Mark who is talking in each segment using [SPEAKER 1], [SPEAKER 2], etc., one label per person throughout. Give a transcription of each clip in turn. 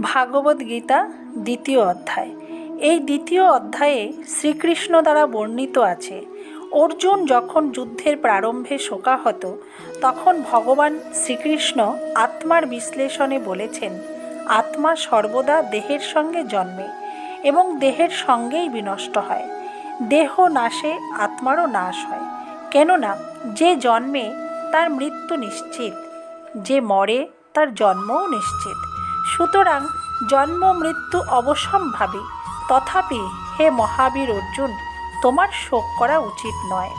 [SPEAKER 1] ভাগবত গীতা দ্বিতীয় অধ্যায়। এই দ্বিতীয় অধ্যায়ে শ্রীকৃষ্ণ দ্বারা বর্ণিত আছে, অর্জুন যখন যুদ্ধের প্রারম্ভে শোকাহত, তখন ভগবান শ্রীকৃষ্ণ আত্মার বিশ্লেষণে বলেছেন, আত্মা সর্বদা দেহের সঙ্গে জন্মে এবং দেহের সঙ্গেই বিনষ্ট হয়। দেহ নাশে, আত্মারও নাশ হয়। কেননা, যে জন্মে তার মৃত্যু নিশ্চিত, যে মরে তার জন্মও নিশ্চিত। সুতরাং জন্ম, মৃত্যু অবশ্যম্ভাবী। তথাপি হে মহাবীর অর্জুন, তোমার শোক করা উচিত নয়।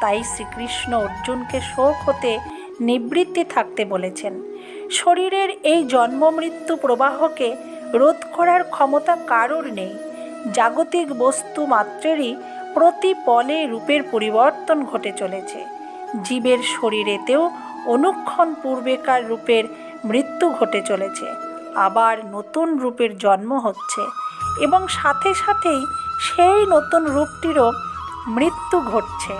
[SPEAKER 1] তাই শ্রীকৃষ্ণ অর্জুনকে শোক হতে নিবৃত্তি থাকতে বলেছেন। শরীরের এই জন্ম, মৃত্যু প্রবাহকে রোধ করার ক্ষমতা কারোর নেই। জাগতিক বস্তু মাত্রেরই প্রতি পলে রূপের পরিবর্তন ঘটে চলেছে। জীবের শরীরেতেও অনুক্ষণ পূর্বেকার রূপের মৃত্যু ঘটে চলেছে। আবার নতুন রূপের জন্ম হচ্ছে এবং সাথে সাথেই সেই নতুন রূপটিরও মৃত্যু ঘটছে।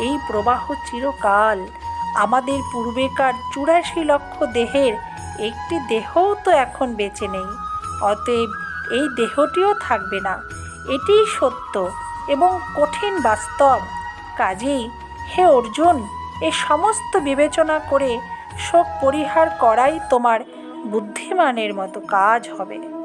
[SPEAKER 1] এই প্রবাহ চিরকাল আমাদের পূর্বেকার চুরাশি লক্ষ দেহের একটি দেহও তো এখন বেঁচে নেই। অতএব এই দেহটিও থাকবে না। এটিই সত্য এবং কঠিন বাস্তব। কাজেই হে অর্জুন, এ সমস্ত বিবেচনা করে শোক পরিহার করাই তোমার বুদ্ধিমানের মতো কাজ হবে।